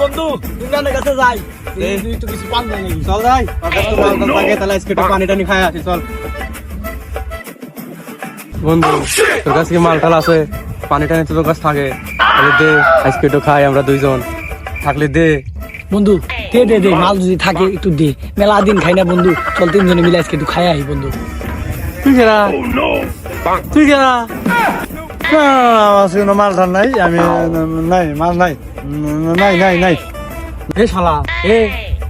বন্ধু ইমরানের কাছে যাই। তো কিছু পান নাই চল যাই। থাকে তাহলে আজকে একটু পানি টানি খাই আসি চল। বন্ধু তোর কাছে কি মাল টাল আছে? পানি টানি তোর কাছে থাকে। তাহলে দে আজকে একটু খাই আমরা দুইজন। থাকলে দে। বন্ধু দে দে দে মাল যদি থাকে একটু দে। মেলা দিন খাই না বন্ধু চল তিনজনে মিলে আজকে একটু খাই আই বন্ধু। তুই কেরা তুই কেরা আজকে কোনো মাল নাই আমি নাই মাল নাই নাই নাই নাই। এ শালা এ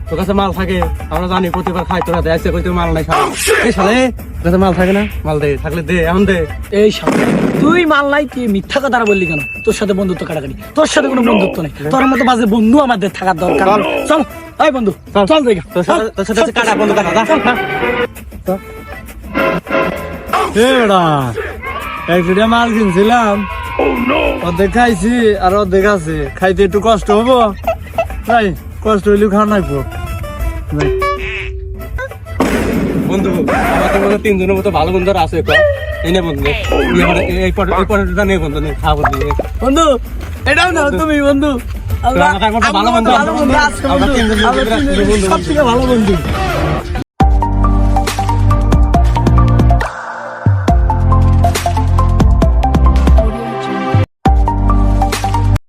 তোর কাছে মাল থাকে আমরা জানি প্রতিবার খাই তোরা দেয় কই তোর মাল নাই শালা। এ শালা তোর কাছে মাল থাকে না? মাল দে থাকলে দে এখন দে। এই সামনে তুই মাল নাই তুই মিথ্যা কথা বললি কেন? তোর সাথে বন্ধুত্ব কাটাকাটি তোর সাথে কোনো বন্ধুত্ব নেই। তোর মতো বাজে বন্ধু আমাদের থাকার দরকার চল। চল এই বন্ধু চল। চল দেখে তোর সাথে তোর সাথে কাটা বন্ধু কাটা যা। এরা একটা মাল কিনছিলাম। অর্ধেক খাইছি আর অর্ধেক আছে। খাইতে একটু কষ্ট হব। তাই কষ্ট হইলেও খাওয়া নাই পো বন্ধু আমাদের মতো তিনজনের মতো ভালো বন্ধুরা আছে এই বন্ধু এই এই পটেটোটা নে বন্ধু নে খা বন্ধু বন্ধু এটাও না তুমি বন্ধু। ভালো বন্ধু ভালো বন্ধু ভালো বন্ধু।